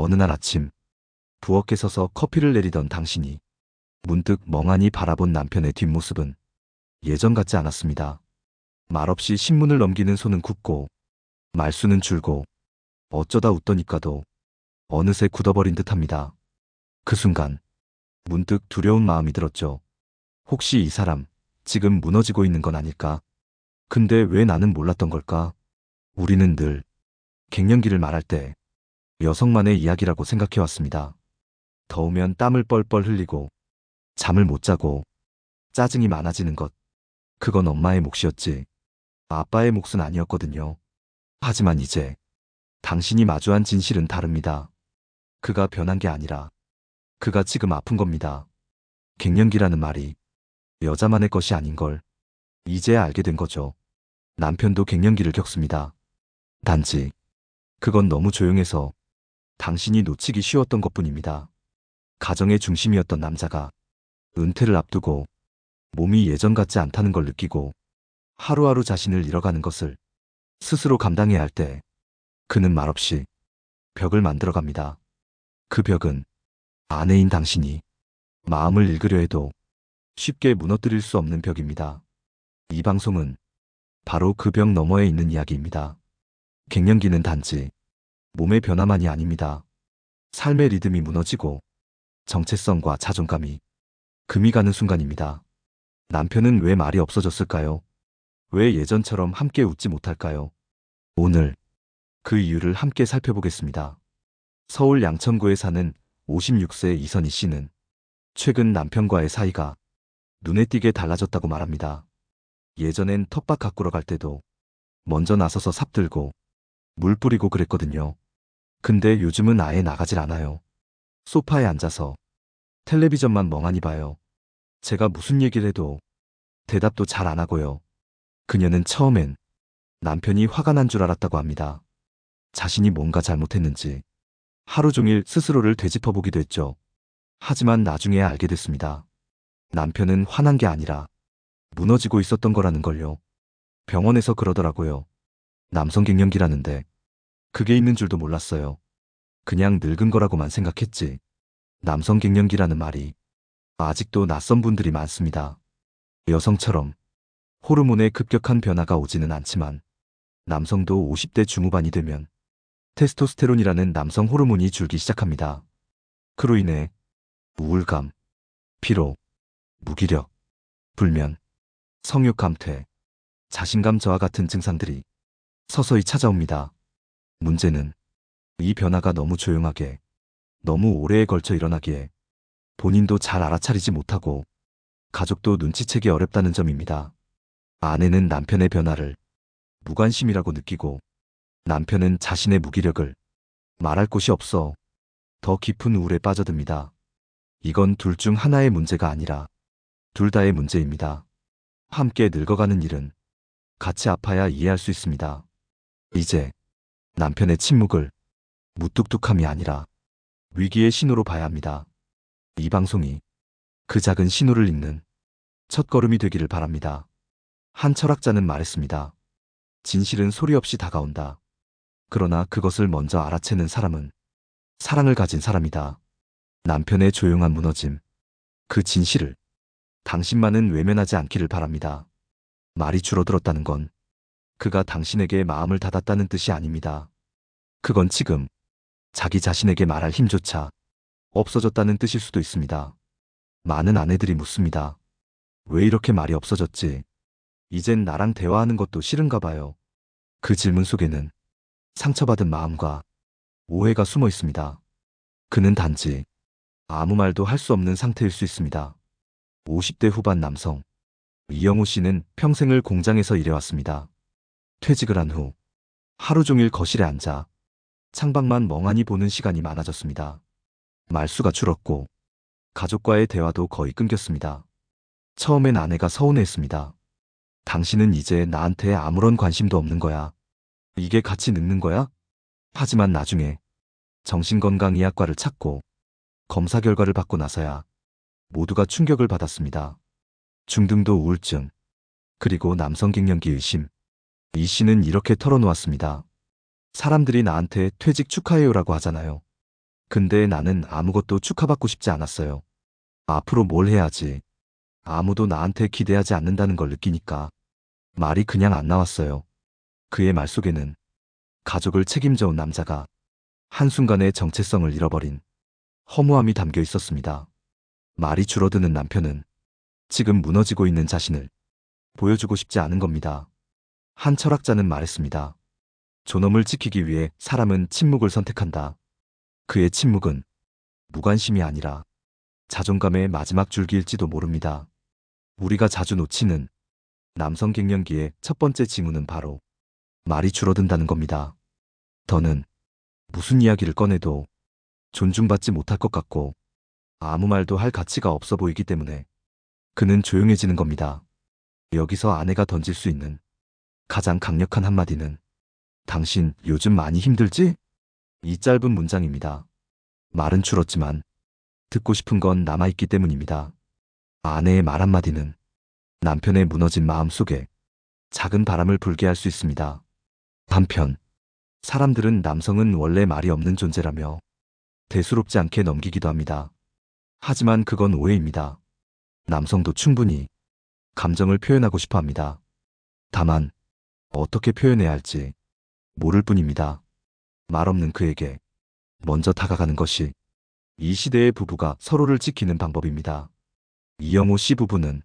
어느 날 아침 부엌에 서서 커피를 내리던 당신이 문득 멍하니 바라본 남편의 뒷모습은 예전 같지 않았습니다. 말없이 신문을 넘기는 손은 굳고 말수는 줄고 어쩌다 웃더니까도 어느새 굳어버린 듯합니다. 그 순간 문득 두려운 마음이 들었죠. 혹시 이 사람 지금 무너지고 있는 건 아닐까? 근데 왜 나는 몰랐던 걸까? 우리는 늘 갱년기를 말할 때 여성만의 이야기라고 생각해왔습니다. 더우면 땀을 뻘뻘 흘리고 잠을 못 자고 짜증이 많아지는 것. 그건 엄마의 몫이었지. 아빠의 몫은 아니었거든요. 하지만 이제 당신이 마주한 진실은 다릅니다. 그가 변한 게 아니라 그가 지금 아픈 겁니다. 갱년기라는 말이 여자만의 것이 아닌 걸 이제야 알게 된 거죠. 남편도 갱년기를 겪습니다. 단지 그건 너무 조용해서 당신이 놓치기 쉬웠던 것 뿐입니다. 가정의 중심이었던 남자가 은퇴를 앞두고 몸이 예전 같지 않다는 걸 느끼고 하루하루 자신을 잃어가는 것을 스스로 감당해야 할 때 그는 말없이 벽을 만들어 갑니다. 그 벽은 아내인 당신이 마음을 읽으려 해도 쉽게 무너뜨릴 수 없는 벽입니다. 이 방송은 바로 그 벽 너머에 있는 이야기입니다. 갱년기는 단지 몸의 변화만이 아닙니다. 삶의 리듬이 무너지고 정체성과 자존감이 금이 가는 순간입니다. 남편은 왜 말이 없어졌을까요? 왜 예전처럼 함께 웃지 못할까요? 오늘 그 이유를 함께 살펴보겠습니다. 서울 양천구에 사는 56세 이선희 씨는 최근 남편과의 사이가 눈에 띄게 달라졌다고 말합니다. 예전엔 텃밭 가꾸러 갈 때도 먼저 나서서 삽 들고 물 뿌리고 그랬거든요. 근데 요즘은 아예 나가질 않아요. 소파에 앉아서 텔레비전만 멍하니 봐요. 제가 무슨 얘기를 해도 대답도 잘 안 하고요. 그녀는 처음엔 남편이 화가 난 줄 알았다고 합니다. 자신이 뭔가 잘못했는지 하루 종일 스스로를 되짚어 보기도 했죠. 하지만 나중에 알게 됐습니다. 남편은 화난 게 아니라 무너지고 있었던 거라는 걸요. 병원에서 그러더라고요. 남성 갱년기라는데 그게 있는 줄도 몰랐어요. 그냥 늙은 거라고만 생각했지. 남성 갱년기라는 말이 아직도 낯선 분들이 많습니다. 여성처럼 호르몬의 급격한 변화가 오지는 않지만 남성도 50대 중후반이 되면 테스토스테론이라는 남성 호르몬이 줄기 시작합니다. 그로 인해 우울감, 피로, 무기력, 불면, 성욕 감퇴, 자신감 저하 같은 증상들이 서서히 찾아옵니다. 문제는 이 변화가 너무 조용하게, 너무 오래에 걸쳐 일어나기에 본인도 잘 알아차리지 못하고 가족도 눈치채기 어렵다는 점입니다. 아내는 남편의 변화를 무관심이라고 느끼고 남편은 자신의 무기력을 말할 곳이 없어 더 깊은 우울에 빠져듭니다. 이건 둘 중 하나의 문제가 아니라 둘 다의 문제입니다. 함께 늙어가는 일은 같이 아파야 이해할 수 있습니다. 이제 남편의 침묵을 무뚝뚝함이 아니라 위기의 신호로 봐야 합니다. 이 방송이 그 작은 신호를 읽는 첫걸음이 되기를 바랍니다. 한 철학자는 말했습니다. 진실은 소리 없이 다가온다. 그러나 그것을 먼저 알아채는 사람은 사랑을 가진 사람이다. 남편의 조용한 무너짐. 그 진실을 당신만은 외면하지 않기를 바랍니다. 말이 줄어들었다는 건 그가 당신에게 마음을 닫았다는 뜻이 아닙니다. 그건 지금 자기 자신에게 말할 힘조차 없어졌다는 뜻일 수도 있습니다. 많은 아내들이 묻습니다. 왜 이렇게 말이 없어졌지? 이젠 나랑 대화하는 것도 싫은가 봐요. 그 질문 속에는 상처받은 마음과 오해가 숨어 있습니다. 그는 단지 아무 말도 할 수 없는 상태일 수 있습니다. 50대 후반 남성 이영호 씨는 평생을 공장에서 일해왔습니다. 퇴직을 한 후 하루 종일 거실에 앉아 창밖만 멍하니 보는 시간이 많아졌습니다. 말수가 줄었고 가족과의 대화도 거의 끊겼습니다. 처음엔 아내가 서운해했습니다. 당신은 이제 나한테 아무런 관심도 없는 거야. 이게 같이 늙는 거야? 하지만 나중에 정신건강의학과를 찾고 검사 결과를 받고 나서야 모두가 충격을 받았습니다. 중등도 우울증, 그리고 남성 갱년기 의심. 이 씨는 이렇게 털어놓았습니다. 사람들이 나한테 퇴직 축하해요라고 하잖아요. 근데 나는 아무것도 축하받고 싶지 않았어요. 앞으로 뭘 해야지. 아무도 나한테 기대하지 않는다는 걸 느끼니까 말이 그냥 안 나왔어요. 그의 말 속에는 가족을 책임져온 남자가 한순간에 정체성을 잃어버린 허무함이 담겨 있었습니다. 말이 줄어드는 남편은 지금 무너지고 있는 자신을 보여주고 싶지 않은 겁니다. 한 철학자는 말했습니다. 존엄을 지키기 위해 사람은 침묵을 선택한다. 그의 침묵은 무관심이 아니라 자존감의 마지막 줄기일지도 모릅니다. 우리가 자주 놓치는 남성 갱년기의 첫 번째 징후는 바로 말이 줄어든다는 겁니다. 더는 무슨 이야기를 꺼내도 존중받지 못할 것 같고 아무 말도 할 가치가 없어 보이기 때문에 그는 조용해지는 겁니다. 여기서 아내가 던질 수 있는 가장 강력한 한마디는 당신 요즘 많이 힘들지? 이 짧은 문장입니다. 말은 줄었지만 듣고 싶은 건 남아있기 때문입니다. 아내의 말 한마디는 남편의 무너진 마음 속에 작은 바람을 불게 할 수 있습니다. 한편, 사람들은 남성은 원래 말이 없는 존재라며 대수롭지 않게 넘기기도 합니다. 하지만 그건 오해입니다. 남성도 충분히 감정을 표현하고 싶어 합니다. 다만, 어떻게 표현해야 할지 모를 뿐입니다. 말 없는 그에게 먼저 다가가는 것이 이 시대의 부부가 서로를 지키는 방법입니다. 이영호 씨 부부는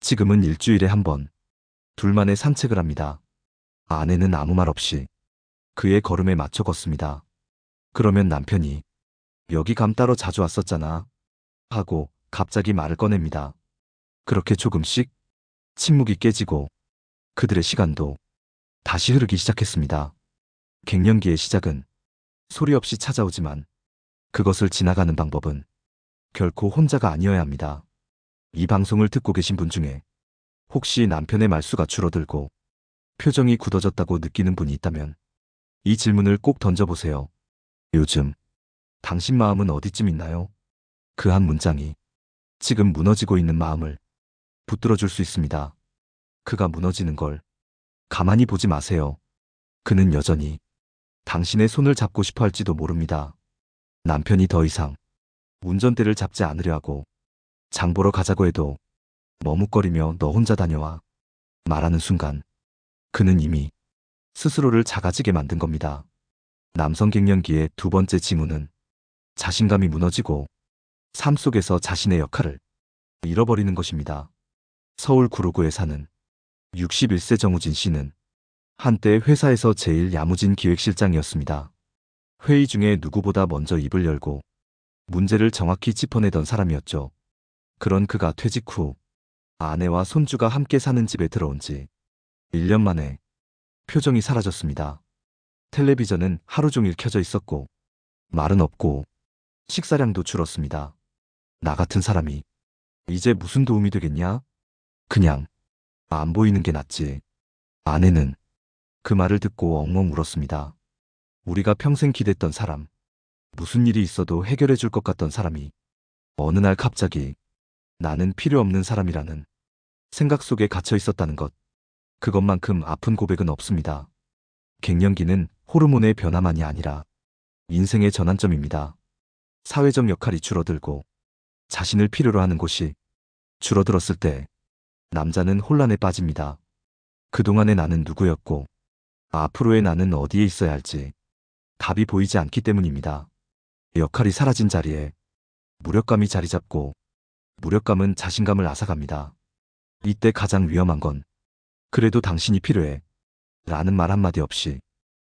지금은 일주일에 한 번 둘만의 산책을 합니다. 아내는 아무 말 없이 그의 걸음에 맞춰 걷습니다. 그러면 남편이 여기 감 따러 자주 왔었잖아 하고 갑자기 말을 꺼냅니다. 그렇게 조금씩 침묵이 깨지고 그들의 시간도 다시 흐르기 시작했습니다. 갱년기의 시작은 소리 없이 찾아오지만 그것을 지나가는 방법은 결코 혼자가 아니어야 합니다. 이 방송을 듣고 계신 분 중에 혹시 남편의 말수가 줄어들고 표정이 굳어졌다고 느끼는 분이 있다면 이 질문을 꼭 던져보세요. 요즘 당신 마음은 어디쯤 있나요? 그 한 문장이 지금 무너지고 있는 마음을 붙들어 줄 수 있습니다. 그가 무너지는 걸 가만히 보지 마세요. 그는 여전히 당신의 손을 잡고 싶어 할지도 모릅니다. 남편이 더 이상 운전대를 잡지 않으려 하고 장 보러 가자고 해도 머뭇거리며 너 혼자 다녀와 말하는 순간 그는 이미 스스로를 작아지게 만든 겁니다. 남성 갱년기의 두 번째 징후는 자신감이 무너지고 삶 속에서 자신의 역할을 잃어버리는 것입니다. 서울 구로구에 사는 61세 정우진 씨는 한때 회사에서 제일 야무진 기획실장이었습니다. 회의 중에 누구보다 먼저 입을 열고 문제를 정확히 짚어내던 사람이었죠. 그런 그가 퇴직 후 아내와 손주가 함께 사는 집에 들어온 지 1년 만에 표정이 사라졌습니다. 텔레비전은 하루 종일 켜져 있었고 말은 없고 식사량도 줄었습니다. 나 같은 사람이 이제 무슨 도움이 되겠냐? 그냥 안 보이는 게 낫지. 아내는 그 말을 듣고 엉엉 울었습니다. 우리가 평생 기댔던 사람, 무슨 일이 있어도 해결해 줄 것 같던 사람이 어느 날 갑자기 나는 필요 없는 사람이라는 생각 속에 갇혀 있었다는 것. 그것만큼 아픈 고백은 없습니다. 갱년기는 호르몬의 변화만이 아니라 인생의 전환점입니다. 사회적 역할이 줄어들고 자신을 필요로 하는 곳이 줄어들었을 때 남자는 혼란에 빠집니다. 그동안의 나는 누구였고 앞으로의 나는 어디에 있어야 할지 답이 보이지 않기 때문입니다. 역할이 사라진 자리에 무력감이 자리 잡고 무력감은 자신감을 앗아갑니다. 이때 가장 위험한 건 그래도 당신이 필요해 라는 말 한마디 없이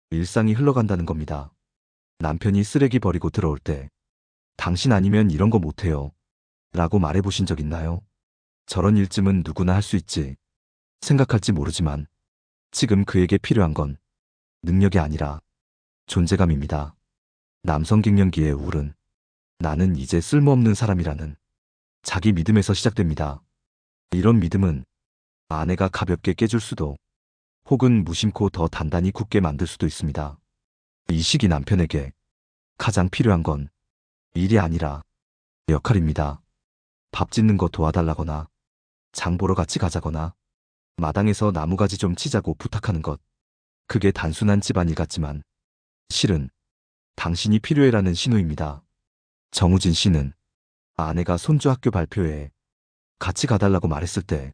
일상이 흘러간다는 겁니다. 남편이 쓰레기 버리고 들어올 때 당신 아니면 이런 거 못해요 라고 말해보신 적 있나요? 저런 일쯤은 누구나 할 수 있지 생각할지 모르지만 지금 그에게 필요한 건 능력이 아니라 존재감입니다. 남성 갱년기의 우울은 나는 이제 쓸모없는 사람이라는 자기 믿음에서 시작됩니다. 이런 믿음은 아내가 가볍게 깨줄 수도 혹은 무심코 더 단단히 굳게 만들 수도 있습니다. 이 시기 남편에게 가장 필요한 건 일이 아니라 역할입니다. 밥 짓는 거 도와달라거나 장 보러 같이 가자거나 마당에서 나무가지 좀 치자고 부탁하는 것. 그게 단순한 집안일 같지만 실은 당신이 필요해라는 신호입니다. 정우진 씨는 아내가 손주 학교 발표회에 같이 가달라고 말했을 때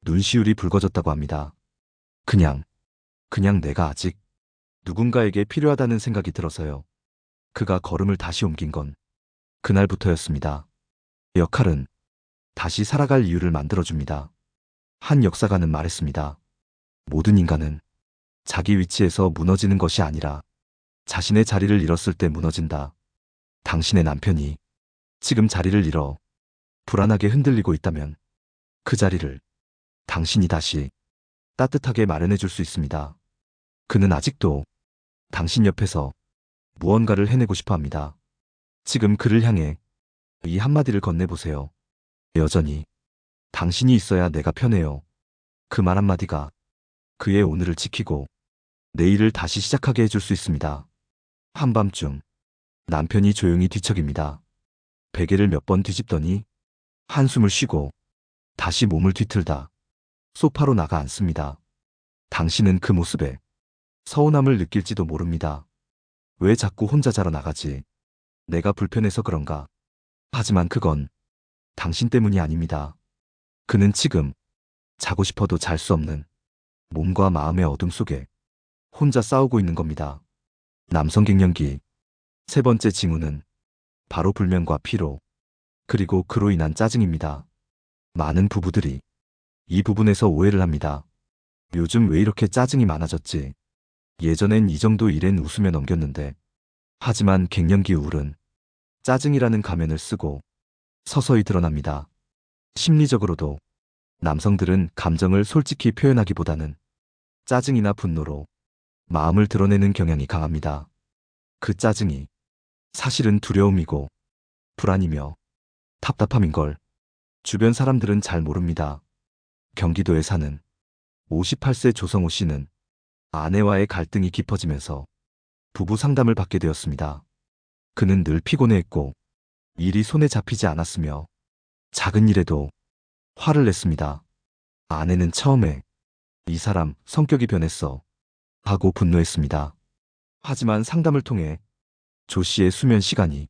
눈시울이 붉어졌다고 합니다. 그냥, 그냥 내가 아직 누군가에게 필요하다는 생각이 들어서요. 그가 걸음을 다시 옮긴 건 그날부터였습니다. 역할은 다시 살아갈 이유를 만들어줍니다. 한 역사가는 말했습니다. 모든 인간은 자기 위치에서 무너지는 것이 아니라 자신의 자리를 잃었을 때 무너진다. 당신의 남편이 지금 자리를 잃어 불안하게 흔들리고 있다면 그 자리를 당신이 다시 따뜻하게 마련해 줄 수 있습니다. 그는 아직도 당신 옆에서 무언가를 해내고 싶어 합니다. 지금 그를 향해 이 한마디를 건네보세요. 여전히 당신이 있어야 내가 편해요. 그 말 한마디가 그의 오늘을 지키고 내일을 다시 시작하게 해줄 수 있습니다. 한밤중 남편이 조용히 뒤척입니다. 베개를 몇 번 뒤집더니 한숨을 쉬고 다시 몸을 뒤틀다 소파로 나가 앉습니다. 당신은 그 모습에 서운함을 느낄지도 모릅니다. 왜 자꾸 혼자 자러 나가지? 내가 불편해서 그런가? 하지만 그건 당신 때문이 아닙니다. 그는 지금 자고 싶어도 잘 수 없는 몸과 마음의 어둠 속에 혼자 싸우고 있는 겁니다. 남성 갱년기 세 번째 징후는 바로 불면과 피로 그리고 그로 인한 짜증입니다. 많은 부부들이 이 부분에서 오해를 합니다. 요즘 왜 이렇게 짜증이 많아졌지? 예전엔 이 정도 일엔 웃으며 넘겼는데 하지만 갱년기 우울은 짜증이라는 가면을 쓰고 서서히 드러납니다. 심리적으로도 남성들은 감정을 솔직히 표현하기보다는 짜증이나 분노로 마음을 드러내는 경향이 강합니다. 그 짜증이 사실은 두려움이고 불안이며 답답함인 걸 주변 사람들은 잘 모릅니다. 경기도에 사는 58세 조성호 씨는 아내와의 갈등이 깊어지면서 부부 상담을 받게 되었습니다. 그는 늘 피곤해했고 일이 손에 잡히지 않았으며 작은 일에도 화를 냈습니다. 아내는 처음에 이 사람 성격이 변했어 하고 분노했습니다. 하지만 상담을 통해 조 씨의 수면 시간이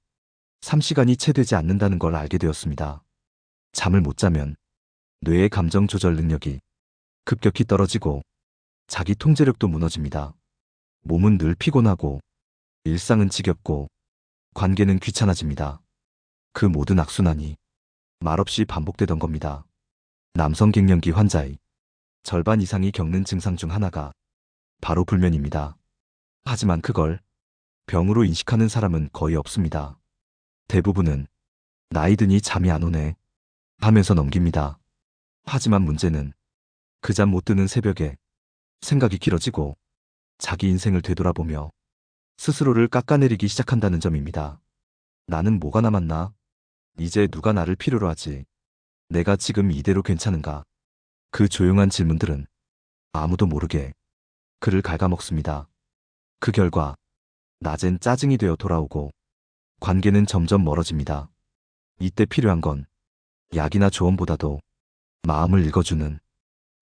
3시간이 채 되지 않는다는 걸 알게 되었습니다. 잠을 못 자면 뇌의 감정 조절 능력이 급격히 떨어지고 자기 통제력도 무너집니다. 몸은 늘 피곤하고 일상은 지겹고 관계는 귀찮아집니다. 그 모든 악순환이 말없이 반복되던 겁니다. 남성 갱년기 환자의 절반 이상이 겪는 증상 중 하나가 바로 불면입니다. 하지만 그걸 병으로 인식하는 사람은 거의 없습니다. 대부분은 나이 드니 잠이 안 오네 하면서 넘깁니다. 하지만 문제는 그 잠 못 드는 새벽에 생각이 길어지고 자기 인생을 되돌아보며 스스로를 깎아내리기 시작한다는 점입니다. 나는 뭐가 남았나? 이제 누가 나를 필요로 하지? 내가 지금 이대로 괜찮은가? 그 조용한 질문들은 아무도 모르게 그를 갉아먹습니다. 그 결과 낮엔 짜증이 되어 돌아오고 관계는 점점 멀어집니다. 이때 필요한 건 약이나 조언보다도 마음을 읽어주는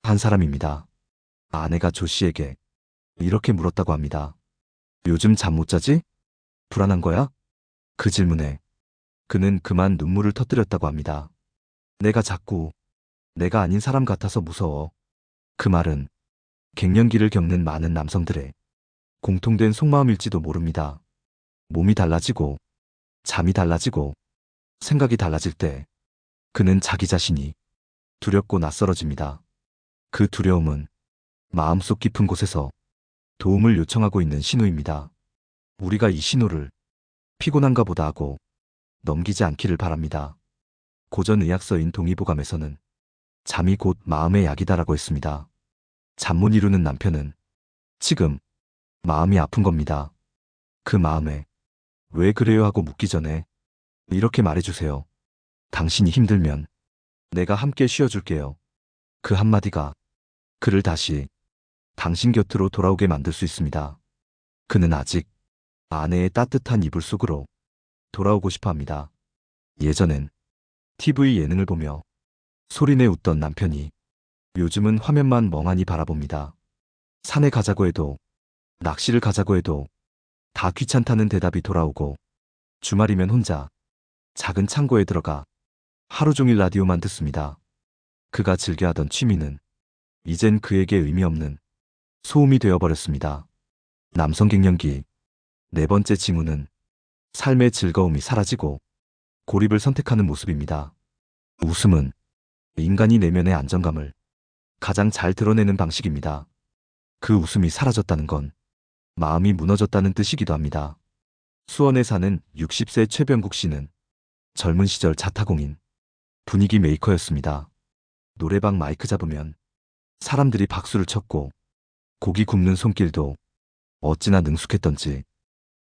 한 사람입니다. 아내가 조 씨에게 이렇게 물었다고 합니다. 요즘 잠 못 자지? 불안한 거야? 그 질문에 그는 그만 눈물을 터뜨렸다고 합니다. 내가 자꾸 내가 아닌 사람 같아서 무서워. 그 말은 갱년기를 겪는 많은 남성들의 공통된 속마음일지도 모릅니다. 몸이 달라지고 잠이 달라지고 생각이 달라질 때 그는 자기 자신이 두렵고 낯설어집니다. 그 두려움은 마음속 깊은 곳에서 도움을 요청하고 있는 신호입니다. 우리가 이 신호를 피곤한가 보다 하고 넘기지 않기를 바랍니다. 고전 의학서인 동의보감에서는 잠이 곧 마음의 약이다라고 했습니다. 잠 못 이루는 남편은 지금 마음이 아픈 겁니다. 그 마음에 왜 그래요 하고 묻기 전에 이렇게 말해주세요. 당신이 힘들면 내가 함께 쉬어줄게요. 그 한마디가 그를 다시 당신 곁으로 돌아오게 만들 수 있습니다. 그는 아직 아내의 따뜻한 이불 속으로 돌아오고 싶어 합니다. 예전엔 TV 예능을 보며 소리내 웃던 남편이 요즘은 화면만 멍하니 바라봅니다. 산에 가자고 해도 낚시를 가자고 해도 다 귀찮다는 대답이 돌아오고 주말이면 혼자 작은 창고에 들어가 하루 종일 라디오만 듣습니다. 그가 즐겨하던 취미는 이젠 그에게 의미 없는 소음이 되어버렸습니다. 남성 갱년기 네 번째 징후는 삶의 즐거움이 사라지고 고립을 선택하는 모습입니다. 웃음은 인간이 내면의 안정감을 가장 잘 드러내는 방식입니다. 그 웃음이 사라졌다는 건 마음이 무너졌다는 뜻이기도 합니다. 수원에 사는 60세 최병국 씨는 젊은 시절 자타공인 분위기 메이커였습니다. 노래방 마이크 잡으면 사람들이 박수를 쳤고 고기 굽는 손길도 어찌나 능숙했던지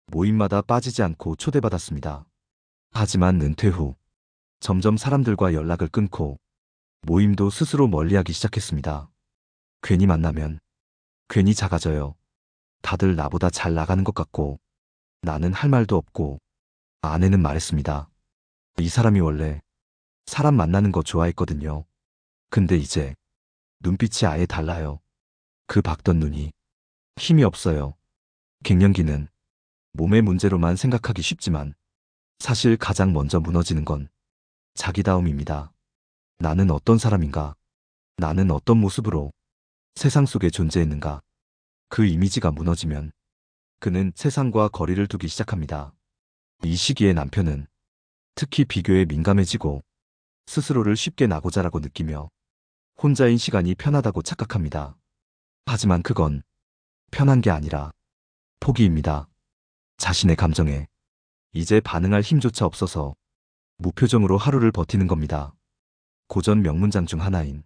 모임마다 빠지지 않고 초대받았습니다. 하지만 은퇴 후 점점 사람들과 연락을 끊고 모임도 스스로 멀리하기 시작했습니다. 괜히 만나면 괜히 작아져요. 다들 나보다 잘 나가는 것 같고 나는 할 말도 없고 아내는 말했습니다. 이 사람이 원래 사람 만나는 거 좋아했거든요. 근데 이제 눈빛이 아예 달라요. 그 박던 눈이 힘이 없어요. 갱년기는 몸의 문제로만 생각하기 쉽지만 사실 가장 먼저 무너지는 건 자기다움입니다. 나는 어떤 사람인가? 나는 어떤 모습으로 세상 속에 존재했는가? 그 이미지가 무너지면 그는 세상과 거리를 두기 시작합니다. 이 시기에 남편은 특히 비교에 민감해지고 스스로를 쉽게 나고자라고 느끼며 혼자인 시간이 편하다고 착각합니다. 하지만 그건 편한 게 아니라 포기입니다. 자신의 감정에 이제 반응할 힘조차 없어서 무표정으로 하루를 버티는 겁니다. 고전 명문장 중 하나인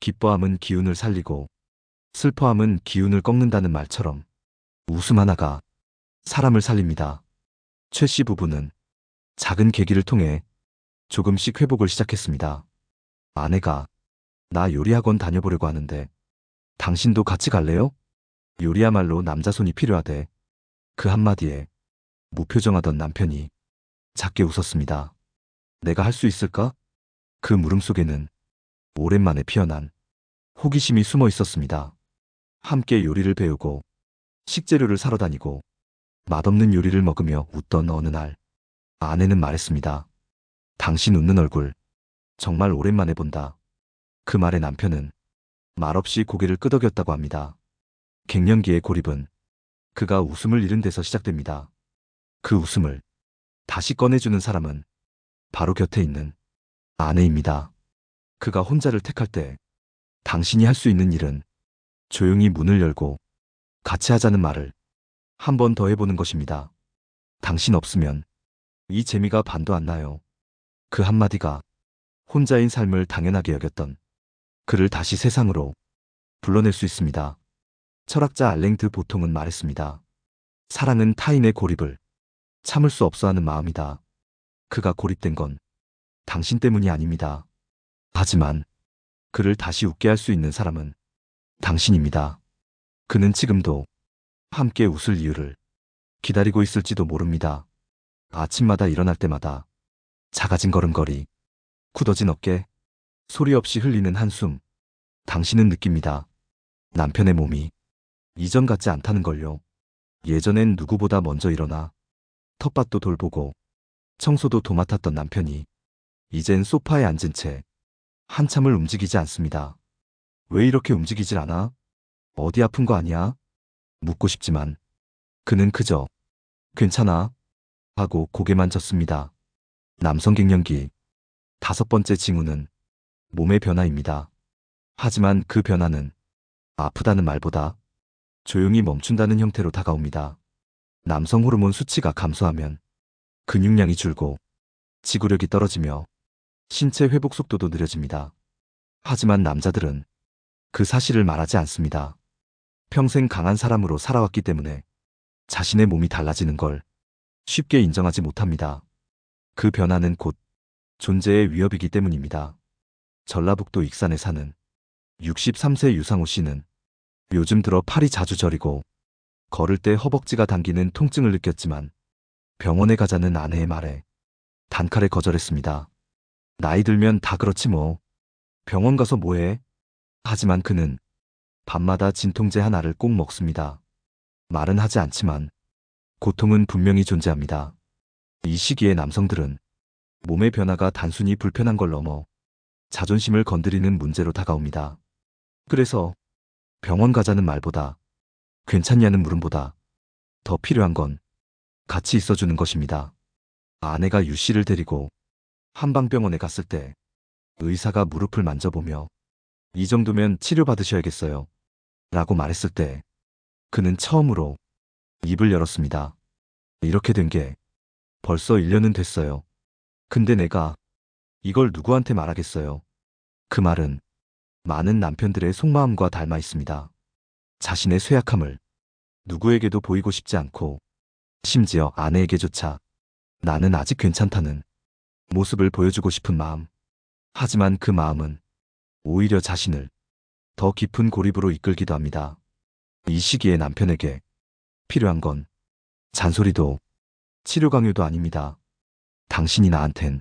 기뻐함은 기운을 살리고 슬퍼함은 기운을 꺾는다는 말처럼 웃음 하나가 사람을 살립니다. 최 씨 부부는 작은 계기를 통해 조금씩 회복을 시작했습니다. 아내가 나 요리학원 다녀보려고 하는데 당신도 같이 갈래요? 요리야말로 남자 손이 필요하대. 그 한마디에 무표정하던 남편이 작게 웃었습니다. 내가 할 수 있을까? 그 물음 속에는 오랜만에 피어난 호기심이 숨어 있었습니다. 함께 요리를 배우고 식재료를 사러 다니고 맛없는 요리를 먹으며 웃던 어느 날 아내는 말했습니다. 당신 웃는 얼굴 정말 오랜만에 본다. 그 말에 남편은 말없이 고개를 끄덕였다고 합니다. 갱년기의 고립은 그가 웃음을 잃은 데서 시작됩니다. 그 웃음을 다시 꺼내주는 사람은 바로 곁에 있는 아내입니다. 그가 혼자를 택할 때 당신이 할 수 있는 일은 조용히 문을 열고 같이 하자는 말을 한 번 더 해보는 것입니다. 당신 없으면 이 재미가 반도 안 나요. 그 한마디가 혼자인 삶을 당연하게 여겼던 그를 다시 세상으로 불러낼 수 있습니다. 철학자 알랭드 보통은 말했습니다. 사랑은 타인의 고립을 참을 수 없어 하는 마음이다. 그가 고립된 건 당신 때문이 아닙니다. 하지만 그를 다시 웃게 할 수 있는 사람은 당신입니다. 그는 지금도 함께 웃을 이유를 기다리고 있을지도 모릅니다. 아침마다 일어날 때마다 작아진 걸음걸이, 굳어진 어깨, 소리 없이 흘리는 한숨. 당신은 느낍니다. 남편의 몸이 이전 같지 않다는 걸요. 예전엔 누구보다 먼저 일어나 텃밭도 돌보고 청소도 도맡았던 남편이 이젠 소파에 앉은 채 한참을 움직이지 않습니다. 왜 이렇게 움직이질 않아? 어디 아픈 거 아니야? 묻고 싶지만 그는 그저 괜찮아 하고 고개만 젓습니다. 남성 갱년기 다섯 번째 징후는 몸의 변화입니다. 하지만 그 변화는 아프다는 말보다 조용히 멈춘다는 형태로 다가옵니다. 남성 호르몬 수치가 감소하면 근육량이 줄고 지구력이 떨어지며 신체 회복 속도도 느려집니다. 하지만 남자들은 그 사실을 말하지 않습니다. 평생 강한 사람으로 살아왔기 때문에 자신의 몸이 달라지는 걸 쉽게 인정하지 못합니다. 그 변화는 곧 존재의 위협이기 때문입니다. 전라북도 익산에 사는 63세 유상호 씨는 요즘 들어 팔이 자주 저리고 걸을 때 허벅지가 당기는 통증을 느꼈지만 병원에 가자는 아내의 말에 단칼에 거절했습니다. 나이 들면 다 그렇지 뭐. 병원 가서 뭐해? 하지만 그는 밤마다 진통제 하나를 꼭 먹습니다. 말은 하지 않지만 고통은 분명히 존재합니다. 이 시기에 남성들은 몸의 변화가 단순히 불편한 걸 넘어 자존심을 건드리는 문제로 다가옵니다. 그래서 병원 가자는 말보다 괜찮냐는 물음보다 더 필요한 건 같이 있어주는 것입니다. 아내가 유 씨를 데리고 한방병원에 갔을 때 의사가 무릎을 만져보며 이 정도면 치료받으셔야겠어요. 라고 말했을 때 그는 처음으로 입을 열었습니다. 이렇게 된 게 벌써 1년은 됐어요. 근데 내가 이걸 누구한테 말하겠어요. 그 말은 많은 남편들의 속마음과 닮아 있습니다. 자신의 쇠약함을 누구에게도 보이고 싶지 않고 심지어 아내에게조차 나는 아직 괜찮다는 모습을 보여주고 싶은 마음. 하지만 그 마음은 오히려 자신을 더 깊은 고립으로 이끌기도 합니다. 이 시기에 남편에게 필요한 건 잔소리도 치료 강요도 아닙니다. 당신이 나한텐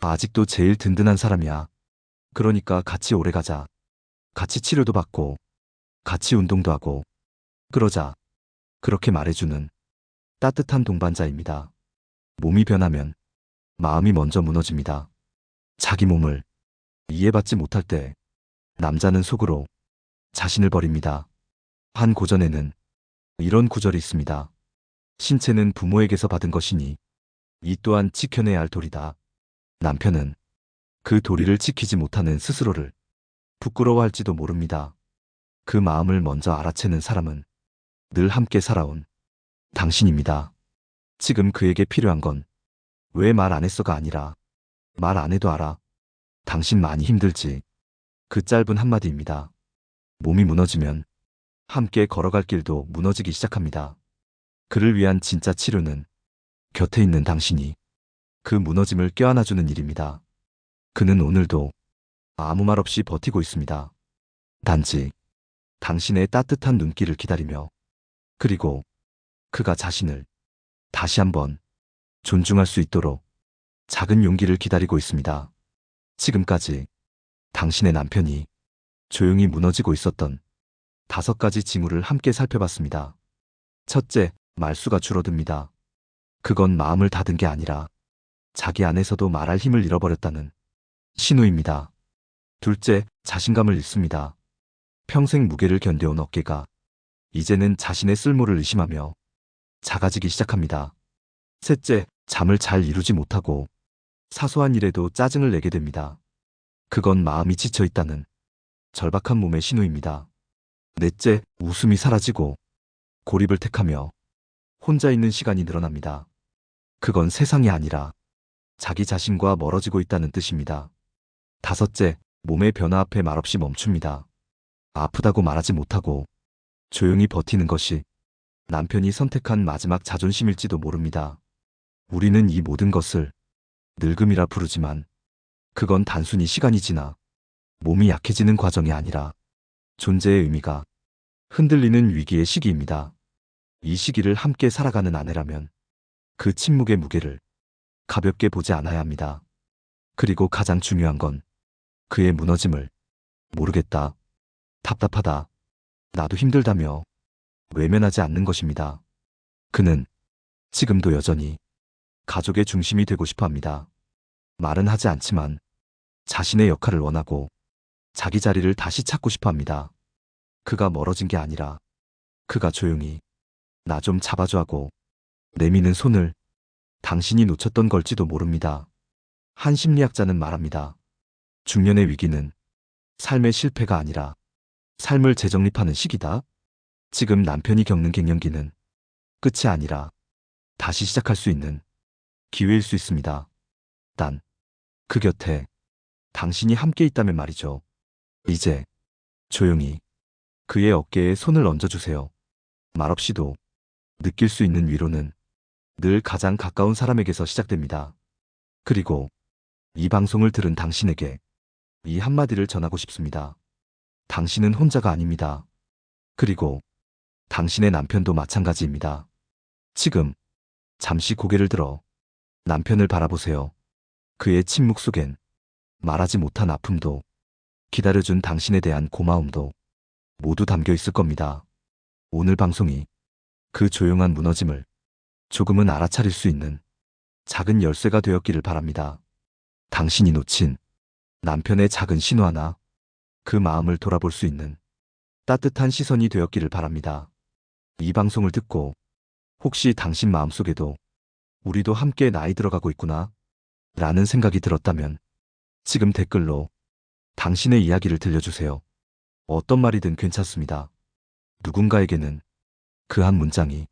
아직도 제일 든든한 사람이야. 그러니까 같이 오래 가자. 같이 치료도 받고 같이 운동도 하고 그러자. 그렇게 말해주는 따뜻한 동반자입니다. 몸이 변하면 마음이 먼저 무너집니다. 자기 몸을 이해받지 못할 때 남자는 속으로 자신을 버립니다. 한 고전에는 이런 구절이 있습니다. 신체는 부모에게서 받은 것이니 이 또한 지켜내야 할 도리다. 남편은 그 도리를 지키지 못하는 스스로를 부끄러워할지도 모릅니다. 그 마음을 먼저 알아채는 사람은 늘 함께 살아온 당신입니다. 지금 그에게 필요한 건 왜 말 안 했어가 아니라 말 안 해도 알아. 당신 많이 힘들지. 그 짧은 한마디입니다. 몸이 무너지면 함께 걸어갈 길도 무너지기 시작합니다. 그를 위한 진짜 치료는 곁에 있는 당신이 그 무너짐을 껴안아주는 일입니다. 그는 오늘도 아무 말 없이 버티고 있습니다. 단지 당신의 따뜻한 눈길을 기다리며 그리고 그가 자신을 다시 한번 존중할 수 있도록 작은 용기를 기다리고 있습니다. 지금까지 당신의 남편이 조용히 무너지고 있었던 다섯 가지 징후를 함께 살펴봤습니다. 첫째, 말수가 줄어듭니다. 그건 마음을 닫은 게 아니라 자기 안에서도 말할 힘을 잃어버렸다는 신호입니다. 둘째, 자신감을 잃습니다. 평생 무게를 견뎌온 어깨가 이제는 자신의 쓸모를 의심하며 작아지기 시작합니다. 셋째, 잠을 잘 이루지 못하고 사소한 일에도 짜증을 내게 됩니다. 그건 마음이 지쳐 있다는 절박한 몸의 신호입니다. 넷째, 웃음이 사라지고 고립을 택하며 혼자 있는 시간이 늘어납니다. 그건 세상이 아니라 자기 자신과 멀어지고 있다는 뜻입니다. 다섯째, 몸의 변화 앞에 말없이 멈춥니다. 아프다고 말하지 못하고 조용히 버티는 것이 남편이 선택한 마지막 자존심일지도 모릅니다. 우리는 이 모든 것을 늙음이라 부르지만 그건 단순히 시간이 지나 몸이 약해지는 과정이 아니라 존재의 의미가 흔들리는 위기의 시기입니다. 이 시기를 함께 살아가는 아내라면 그 침묵의 무게를 가볍게 보지 않아야 합니다. 그리고 가장 중요한 건 그의 무너짐을 모르겠다. 답답하다. 나도 힘들다며 외면하지 않는 것입니다. 그는 지금도 여전히 가족의 중심이 되고 싶어 합니다. 말은 하지 않지만 자신의 역할을 원하고 자기 자리를 다시 찾고 싶어 합니다. 그가 멀어진 게 아니라 그가 조용히 나 좀 잡아줘 하고 내미는 손을 당신이 놓쳤던 걸지도 모릅니다. 한 심리학자는 말합니다. 중년의 위기는 삶의 실패가 아니라 삶을 재정립하는 시기다. 지금 남편이 겪는 갱년기는 끝이 아니라 다시 시작할 수 있는 기회일 수 있습니다. 단, 그 곁에 당신이 함께 있다면 말이죠. 이제 조용히 그의 어깨에 손을 얹어주세요. 말없이도 느낄 수 있는 위로는 늘 가장 가까운 사람에게서 시작됩니다. 그리고 이 방송을 들은 당신에게 이 한마디를 전하고 싶습니다. 당신은 혼자가 아닙니다. 그리고 당신의 남편도 마찬가지입니다. 지금 잠시 고개를 들어 남편을 바라보세요. 그의 침묵 속엔 말하지 못한 아픔도 기다려준 당신에 대한 고마움도 모두 담겨 있을 겁니다. 오늘 방송이 그 조용한 무너짐을 조금은 알아차릴 수 있는 작은 열쇠가 되었기를 바랍니다. 당신이 놓친 남편의 작은 신호 하나, 그 마음을 돌아볼 수 있는 따뜻한 시선이 되었기를 바랍니다. 이 방송을 듣고 혹시 당신 마음속에도 우리도 함께 나이 들어가고 있구나 라는 생각이 들었다면 지금 댓글로 당신의 이야기를 들려주세요. 어떤 말이든 괜찮습니다. 누군가에게는 그 한 문장이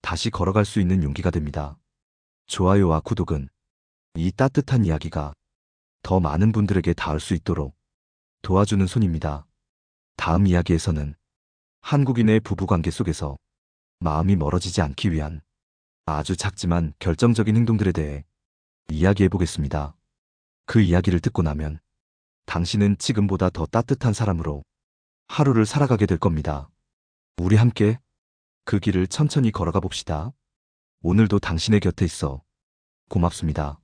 다시 걸어갈 수 있는 용기가 됩니다. 좋아요와 구독은 이 따뜻한 이야기가 더 많은 분들에게 닿을 수 있도록 도와주는 손입니다. 다음 이야기에서는 한국인의 부부관계 속에서 마음이 멀어지지 않기 위한 아주 작지만 결정적인 행동들에 대해 이야기해 보겠습니다. 그 이야기를 듣고 나면 당신은 지금보다 더 따뜻한 사람으로 하루를 살아가게 될 겁니다. 우리 함께 그 길을 천천히 걸어가 봅시다. 오늘도 당신의 곁에 있어 고맙습니다.